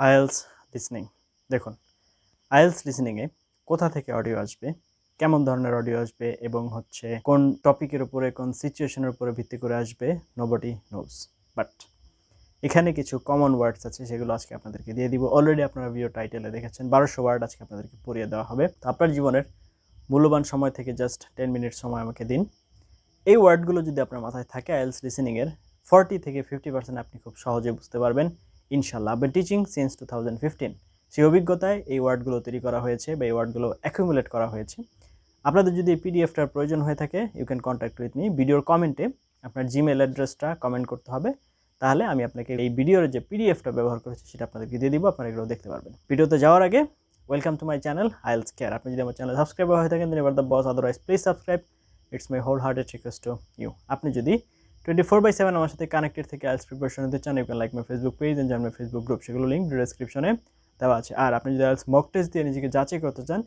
IELTS listening. দেখুন IELTS লিসনিংয়ে কোথা থেকে অডিও আসবে, কেমন ধরনের অডিও আসবে এবং হচ্ছে কোন টপিকের উপরে, কোন সিচুয়েশনের উপরে ভিত্তি করে আসবে নোবডি নোজ বাট এখানে কিছু কমন ওয়ার্ডস আছে, সেগুলো আজকে আপনাদেরকে দিয়ে দিব। অলরেডি আপনারা ভিডিও টাইটেলে দেখেছেন, বারোশো ওয়ার্ড আজকে আপনাদেরকে পড়িয়ে দেওয়া হবে। তো আপনার জীবনের মূল্যবান সময় থেকে জাস্ট টেন মিনিট সময় আমাকে দিন। এই ওয়ার্ডগুলো যদি আপনার মাথায় থাকে আইএলস লিসেনিংয়ের ফর্টি থেকে ফিফটি পার্সেন্ট আপনি খুব সহজে বুঝতে পারবেন। ইনশাল্লাহ I've been teaching since two thousand fifteen সেই অভিজ্ঞতায় এই ওয়ার্ডগুলো তৈরি করা হয়েছে বা এই ওয়ার্ডগুলো অ্যাকুমুলেট করা হয়েছে। আপনাদের যদি পিডিএফটার প্রয়োজন হয়ে থাকে you can contact with me ভিডিওর কমেন্টে আপনার জিমেল অ্যাড্রেসটা কমেন্ট করতে হবে। তাহলে আমি আপনাকে এই ভিডিওর যে পিডিএফটা ব্যবহার করেছি, সেটা আপনাদেরকে দিয়ে দিব, আপনারা এগুলো দেখতে পারবেন। ভিডিওতে যাওয়ার আগে welcome to my channel IELTS care আপনি যদি আমার চ্যানেল সাবস্ক্রাইব হয়ে থাকেন দেন এবার the boss otherwise please subscribe it's my whole hearted request to you আপনি যদি টোয়েন্টি ফোর বাই সেভেন আমার সাথে কানেক্টেড থেকে আইএলস প্রিপারেশন নিতে চান you like my Facebook page and my Facebook group সেগুলো লিঙ্ক ডিসক্রিপশনে দেওয়া আছে। আর আপনি যদি আইএলস মক টেস্ট দিয়ে নিজেকে যাচাই করতে চান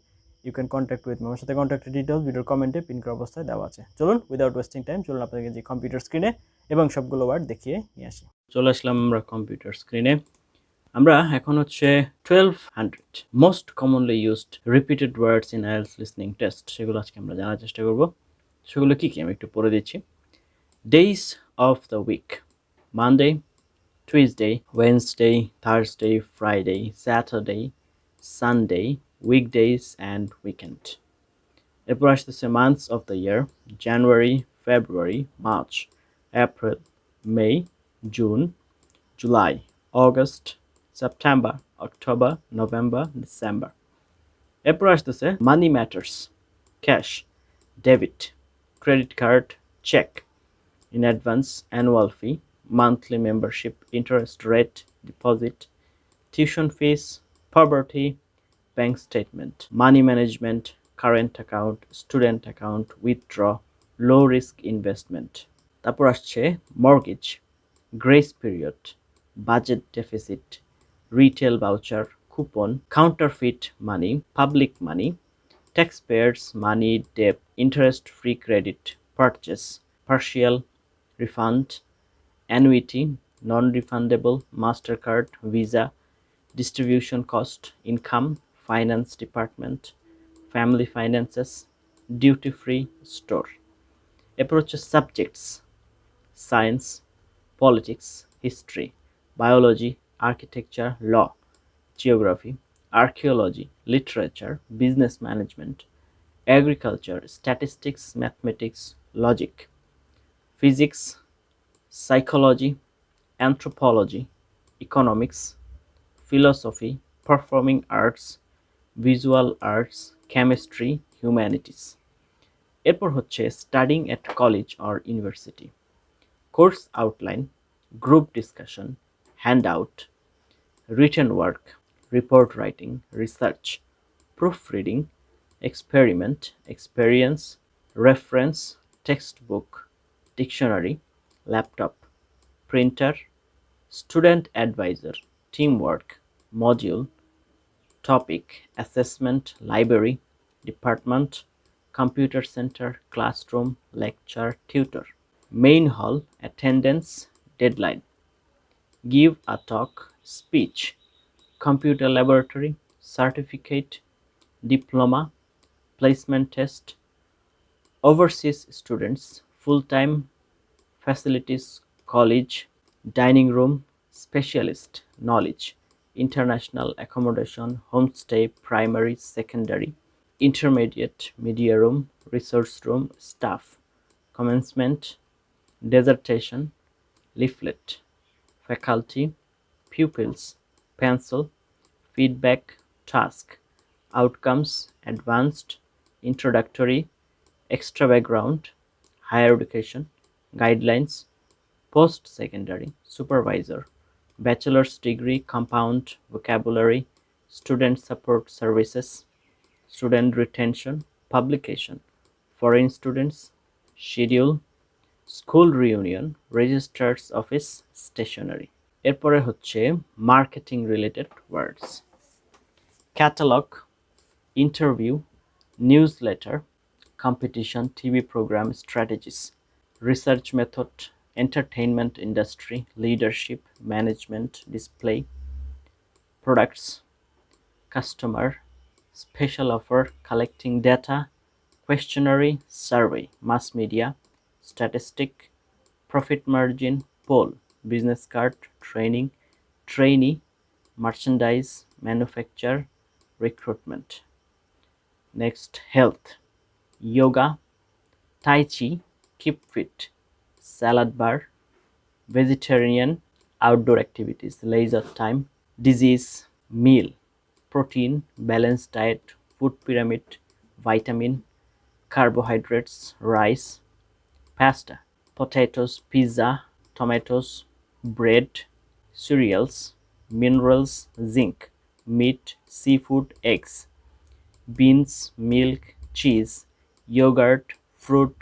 ইউ ক্যান কন্ট্যাক্ট উইথ আমার সাথে কন্ট্যাক্টের ডিটেলস ভিডিওর কমেন্টে পিন করা অবস্থায় দেওয়া আছে। চলুন উইদাউট ওয়েস্টিং টাইম চলুন আপনাদেরকে যে কম্পিউটার স্ক্রিনে এবং সবগুলো ওয়ার্ড দেখিয়ে নিয়ে আসি। চলে আসলাম আমরা কম্পিউটার স্ক্রিনে আমরা এখন হচ্ছে twelve hundred most commonly used repeated words in IELTS listening test সেগুলো আজকে আমরা জানার চেষ্টা করব। সেগুলো কী কী? আমি একটু পড়ে দিচ্ছি। days of the week Monday Tuesday Wednesday Thursday Friday Saturday Sunday weekdays and weekend এরপর আসতেছে months of the year January February March April May June July August September October November December এরপর আসতেছে money matters cash debit credit card cheque In advance annual fee, monthly membership, interest rate, deposit, tuition fees, poverty, bank statement, money management, current account, student account, withdraw, low risk investment. তারপর আসছে mortgage grace period budget deficit retail voucher coupon counterfeit money public money taxpayers money debt interest free credit purchase partial refund, annuity, non refundable, MasterCard, Visa, distribution cost, income, finance department, family finances, duty free store. Approaches subjects science, politics, history, biology, architecture, law, geography, archaeology, literature, business management, agriculture, statistics, mathematics, logic. Physics, psychology, anthropology, economics, philosophy, performing arts, visual arts, chemistry, humanities. এরপর হচ্ছে studying at college or university course outline group discussion hand out written work, report writing, research, proofreading, experiment, experience, reference, textbook, dictionary, laptop, printer, student advisor, teamwork, module, topic, assessment, library, department, computer center, classroom, lecture, tutor, main hall, attendance, deadline. Give a talk, speech, computer laboratory, certificate, diploma, placement test, overseas students, full time facilities, college, dining room, specialist, knowledge, international accommodation, homestay, primary, secondary, intermediate, media room, resource room, staff, commencement, dissertation, leaflet, faculty, pupils, pencil, feedback, task, outcomes, advanced, introductory, extra background, higher education, guidelines, post secondary, supervisor, bachelor's degree, compound, vocabulary, student support services, student retention, publication, foreign students, schedule, school reunion registrar's office stationery এরপরে হচ্ছে marketing related words catalogue interview newsletter competition TV program strategies, research method, entertainment industry, leadership, management, display, products, customer, special offer, collecting data, questionnaire, survey, mass media, statistic, profit margin, poll, business card, training, trainee, merchandise, manufacture, recruitment. Next, health. Tai chi, keep fit, salad bar, vegetarian, outdoor activities, leisure time, disease, meal, protein, balanced diet, food pyramid, vitamin, carbohydrates, rice, pasta, potatoes, pizza, tomatoes, bread, cereals, minerals, zinc, meat, seafood, eggs, beans, milk, cheese, yogurt, fruit,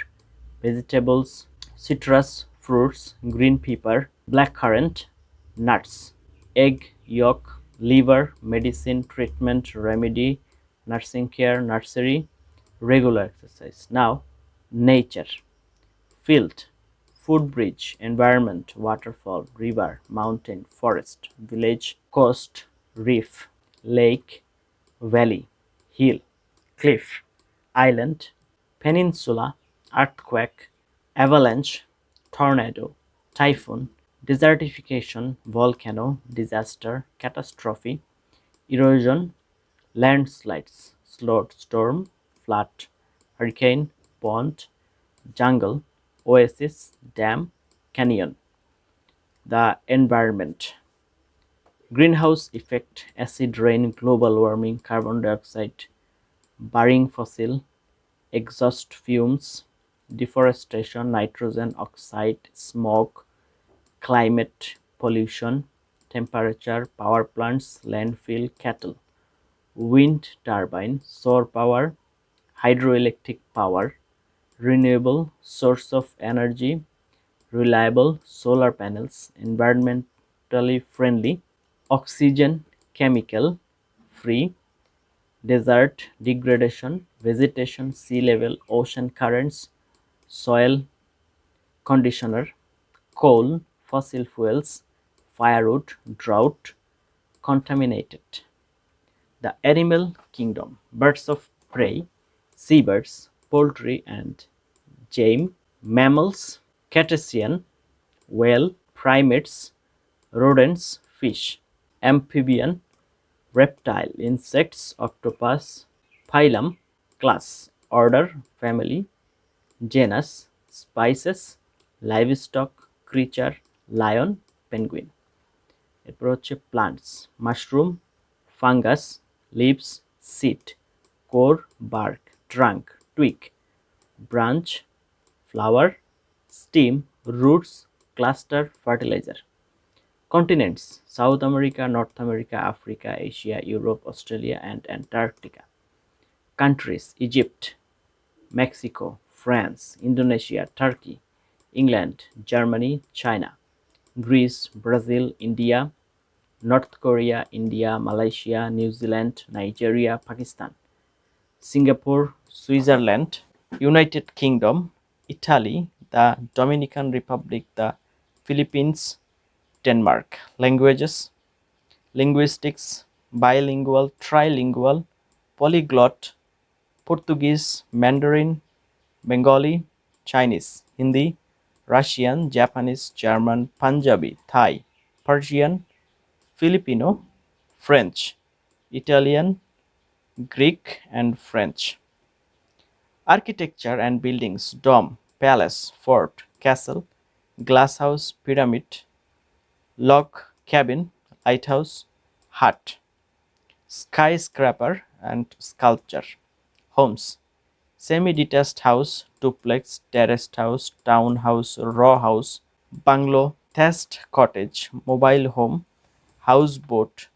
vegetables, citrus, fruits, green pepper, blackcurrant, nuts, egg yolk, liver, medicine, treatment, remedy, nursing care, nursery, regular exercise. Now, nature, field, footbridge, environment, waterfall, river, mountain, forest, village, coast, reef, lake, valley, hill, cliff, island, peninsula, earthquake, avalanche, tornado, typhoon, desertification, volcano, disaster, catastrophe, erosion, landslides, storm, flood, hurricane, pond, jungle, oasis, dam, canyon. The environment. Greenhouse effect, acid rain, global warming, carbon dioxide, burning fossil, exhaust fumes, deforestation, nitrogen oxide, smoke, climate pollution, temperature, power plants, landfill, cattle, wind turbine, solar power, hydroelectric power, renewable source of energy, reliable solar panels, environmentally friendly, oxygen, chemical free, desert degradation, vegetation, sea level, ocean currents, soil conditioner, coal, fossil fuels, firewood, drought, contaminated. The animal kingdom, birds of prey, seabirds, poultry and game, mammals, cetacean, whale, primates, rodents, fish, amphibian, reptile, insects, octopus, phylum, class, order, family, genus, spices, livestock, creature, lion, penguin. এরপর হচ্ছে plants mushroom fungus leaves seed core bark trunk twig branch flower stem roots cluster fertiliser continents South America, North America, Africa, Asia, Europe, Australia, and Antarctica. Countries Egypt, Mexico, France, Indonesia, Turkey, England, Germany, China, Greece, Brazil, India, North Korea, India, Malaysia, New Zealand, Nigeria, Pakistan, Singapore, Switzerland, United Kingdom, Italy, the Dominican Republic, the Philippines, Denmark. Languages Linguistics, Bilingual, Trilingual, Polyglot, Portuguese, Mandarin, Bengali, Chinese, Hindi, Russian, Japanese, German, Punjabi, Thai, Persian, Filipino, French, Italian, Greek, and French. Architecture and buildings dome, Palace, Fort, Castle, Glasshouse, Pyramid, log cabin, lighthouse, hut, skyscraper, and sculpture. Homes semi detached house, duplex, terraced house, townhouse, raw house, bungalow, test cottage, mobile home, houseboat,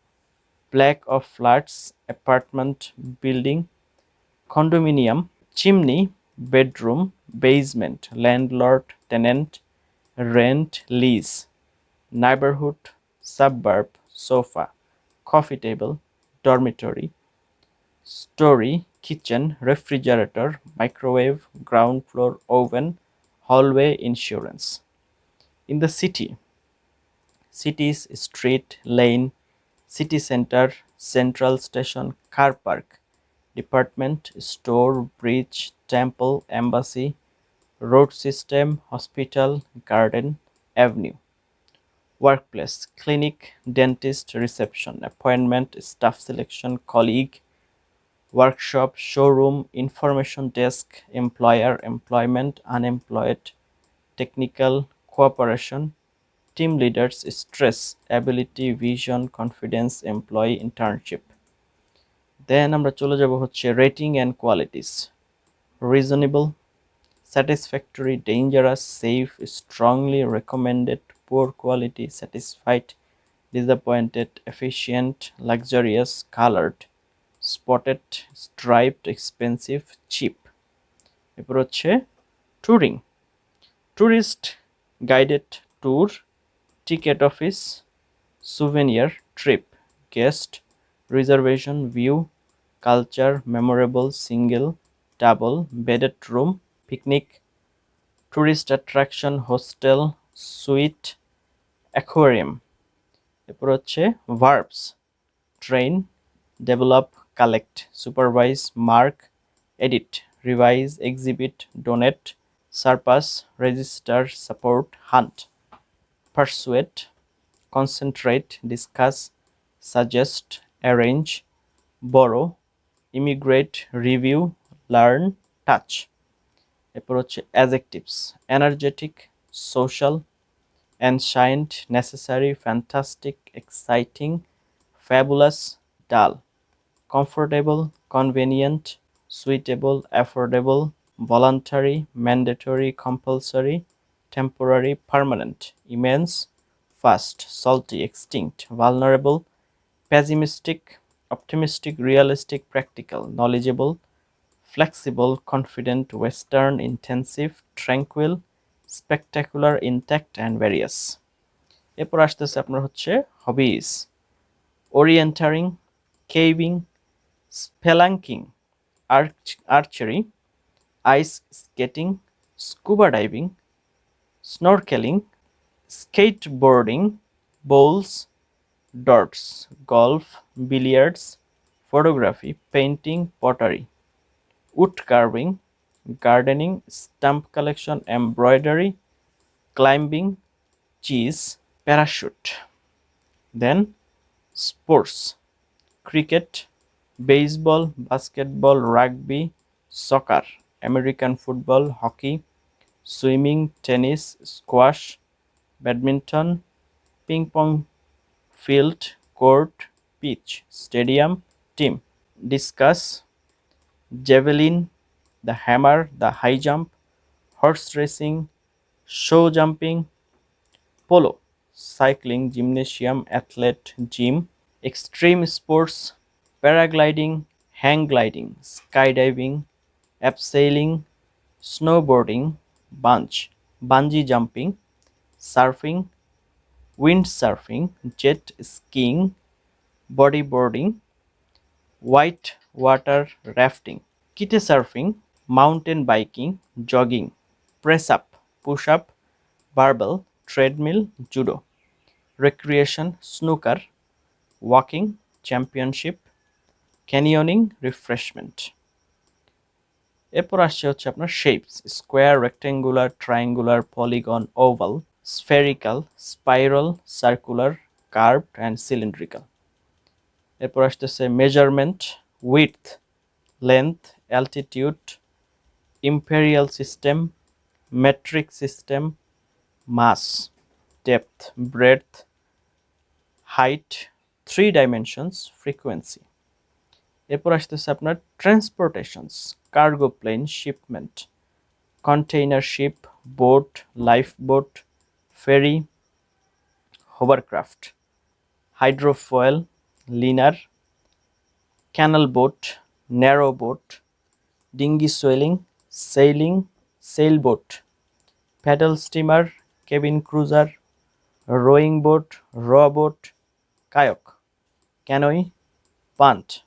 block of flats, apartment, building, condominium, chimney, bedroom, basement, landlord, tenant, rent, lease neighborhood, suburb, sofa, coffee table, dormitory, story, kitchen, refrigerator, microwave, ground floor, oven, hallway, insurance. In the city, cities, street, lane, city center, central station, car park, department, store, bridge, temple, embassy, road system, hospital, garden, avenue. Workplace, clinic, dentist, reception, appointment, staff selection, colleague, workshop, showroom, information desk, employer, employment, unemployed, technical, cooperation, team leaders, stress, ability, vision, confidence, employee, internship. Then আমরা চলে যাব হচ্ছে rating and qualities reasonable satisfactory, dangerous, safe, strongly recommended, poor quality, satisfied, disappointed, efficient, luxurious, colored, spotted, striped, expensive, cheap. এরপর হচ্ছে touring tourist guided tour ticket office souvenir trip guest reservation view culture memorable single double bedded room picnic tourist attraction hostel suite aquarium. এরপর হচ্ছে verbs train develop, collect, supervise, mark, edit, revise, exhibit, donate, surpass, register, support, hunt, pursuit, concentrate, discuss, suggest, arrange borrow immigrate, review, learn, touch. এরপর হচ্ছে adjectives, energetic, social ancient necessary fantastic exciting fabulous dull comfortable convenient suitable affordable voluntary mandatory compulsory temporary permanent immense fast salty extinct vulnerable pessimistic, optimistic, realistic, practical, knowledgeable, flexible, confident, western, intensive, tranquil, spectacular intact and various এরপর আসতেছে আপনার হচ্ছে hobbies orienteering caving spelunking archery ice skating scuba diving snorkelling skateboarding bowls darts golf billiards photography painting pottery wood carving gardening, stamp collection, embroidery, climbing, cheese, parachute. Then sports, cricket, baseball, basketball, rugby, soccer, American football, hockey, swimming, tennis, squash, badminton, ping pong, field, court, pitch, stadium, team. Discuss, javelin, Discuss javelin, the hammer, the high jump, horse racing, show jumping, polo, cycling, gymnasium, athlete, gym, extreme sports, paragliding, hang gliding, skydiving, abseiling, snowboarding, bunch, bungee jumping, surfing, windsurfing, jet skiing, bodyboarding, white water rafting, kite surfing, mountain biking jogging press up push up barbell treadmill judo recreation snooker walking championship canyoning refreshment এরপর আসছে হচ্ছে আপনার shapes square rectangular triangular polygon oval spherical spiral circular curve and cylindrical এরপর আসতেছে measurement with length altitude imperial system metric system mass depth breadth height three dimensions frequency. এরপর আসতেছে আপনার transportations cargo plane shipment container ship boat life boat ferry, hovercraft, hydrofoil, liner, canal boat, narrow boat, sailing sailboat paddle steamer cabin cruiser rowing boat rowboat kayak canoe punt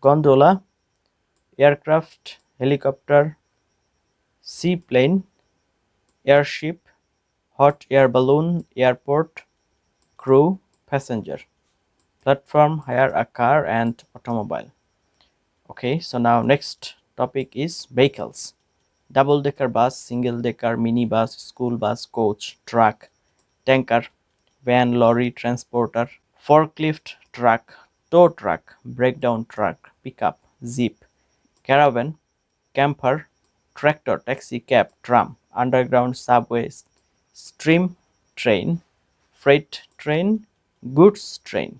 gondola aircraft helicopter seaplane airship hot air balloon airport crew passenger platform hire a car and automobile. Okay so now next topic is vehicles. Double decker bus, single decker, minibus, school bus, coach, truck, tanker, van, lorry, transporter, forklift truck, tow truck, breakdown truck, pickup, jeep, caravan, camper, tractor, taxi, cab, tram, underground subway, stream train, freight train, goods train.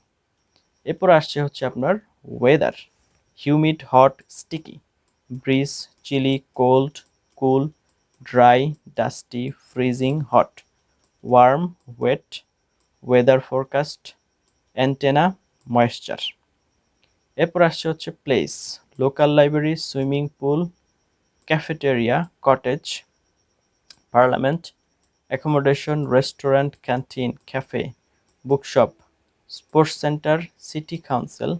এরপর আসছে হচ্ছে আপনার weather humid hot sticky breeze, chilly, cold, cool, dry, dusty, freezing, hot, warm, wet, weather forecast, antenna, moisture. এরপর আসছে হচ্ছে place, local library, swimming pool, cafeteria, cottage, parliament, accommodation, restaurant, canteen, cafe, bookshop, sports centre, city council,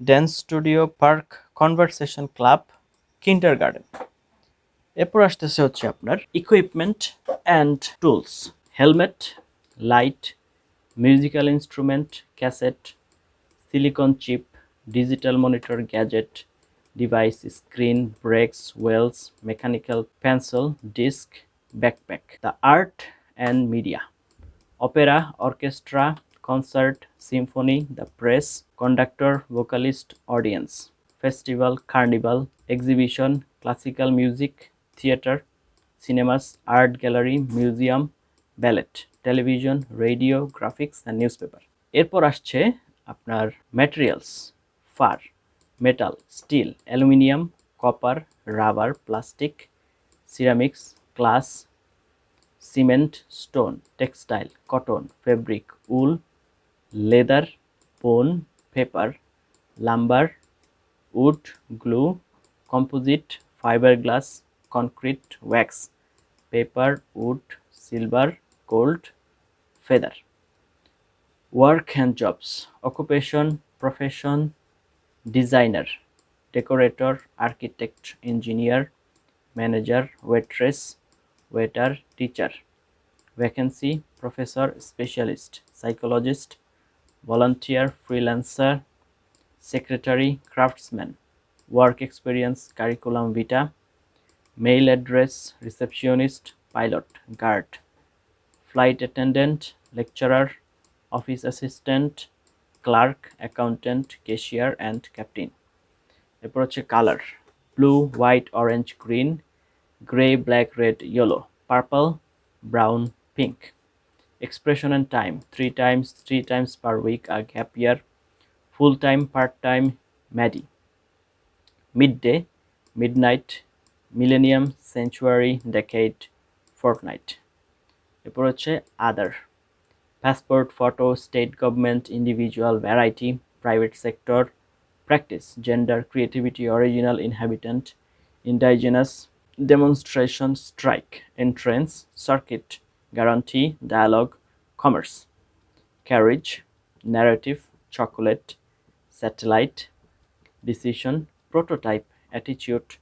dance studio, park, conversation club kindergarten এরপর আসতেছে হচ্ছে আপনার equipment and tools helmet light musical instrument cassette silicon chip digital monitor gadget device screen brakes wheels mechanical pencil disk backpack the art and media opera orchestra concert, the press press, vocalist vocalist, festival carnival, exhibition, classical music, theatre, cinemas, art gallery, museum, ballet, television, radio, graphics and newspaper এরপর আসছে আপনার materials fur metal steel aluminium, copper, rubber plastic ceramics glass cement stone textile cotton fabric wool leather bone paper lumber wood, glue, composite, fiberglass, concrete, wax, paper, wood, silver, gold, feather. Work and jobs, occupation, profession, designer, decorator, architect, engineer, manager, waitress, waiter, teacher. Vacancy, professor, specialist, psychologist, volunteer, freelancer, secretary, craftsman, work experience, curriculum vitae, mail address, receptionist, pilot, guard, flight attendant, lecturer, office assistant, clerk, accountant, cashier and captain. এরপর হচ্ছে colour blue white orange green grey black red yellow purple brown pink expression and time three times three times per week a Full time part time midday mid day mid night millennium century decade fortnight এরপর হচ্ছে other passport photo state government individual variety private sector practice gender creativity original inhabitant indigenous demonstration strike entrance circuit guarantee dialogue commerce carriage narrative chocolate satellite, decision, prototype, attitude,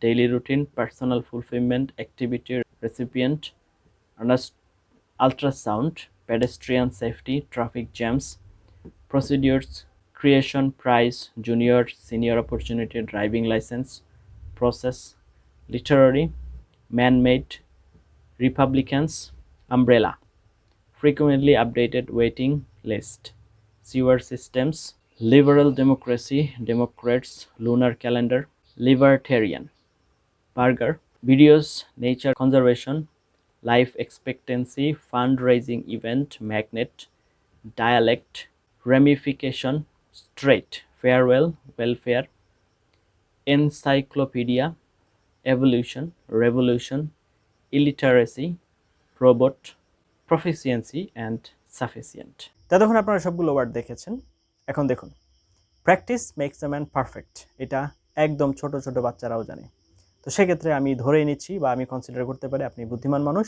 daily routine, personal fulfillment, activity, recipient, ultrasound, pedestrian safety, traffic jams, procedures, creation, prize, junior, senior opportunity, driving license, process, literary, man-made, Republicans, umbrella. Frequently updated waiting list. Sewer systems liberal democracy democrats lunar calendar libertarian burger videos nature conservation life expectancy fundraising event magnet dialect ramification straight farewell welfare encyclopedia evolution revolution illiteracy robot proficiency and sufficient ততক্ষণ আপনারা সবগুলো word দেখেছেন এখন দেখুন practice makes a man perfect এটা একদম ছোট ছোট বাচ্চারাও জানে। তো সেক্ষেত্রে আমি ধরেই নিচ্ছি বা আমি কনসিডার করতে পারি আপনি বুদ্ধিমান মানুষ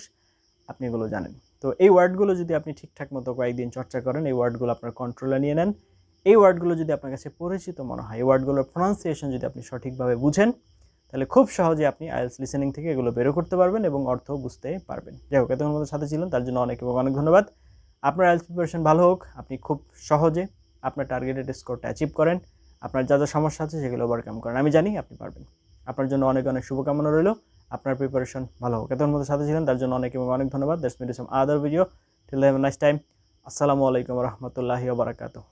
আপনি এগুলো জানেন। তো এই ওয়ার্ডগুলো যদি আপনি ঠিকঠাক মতো কয়েকদিন চর্চা করেন, এই ওয়ার্ডগুলো আপনার কন্ট্রোলে নিয়ে নেন। এই ওয়ার্ডগুলো যদি আপনার কাছে পরিচিত মনে হয়, এই ওয়ার্ডগুলোর প্রনাউন্সিয়েশন যদি আপনি সঠিকভাবে বুঝেন, তাহলে খুব সহজে আপনি আইএলস লিসেনিং থেকে এগুলো বেরো করতে পারবেন এবং অর্থ বুঝতে পারবেন। যাই হোক, এতক্ষণ মতো সাথে ছিলেন, তার জন্য অনেক এবং অনেক ধন্যবাদ। আপনার আইএলস প্রিপারেশন ভালো হোক, আপনি খুব সহজে আপনার টার্গেটেড স্কোরটা অ্যাচিভ করেন, আপনার যা যা সমস্যা আছে সেগুলো ওভারকাম করেন। আমি জানি আপনি পারবেন। আপনার জন্য অনেক অনেক শুভকামনা রইল। আপনার প্রিপারেশন ভালো হোক। এতক্ষণ মতো সাথে ছিলেন, তার জন্য অনেক এবং অনেক ধন্যবাদ। That's meet in some other video till have nice time আসসালামু আলাইকুম রহমতুল্লাহি ওবরাকাতুহ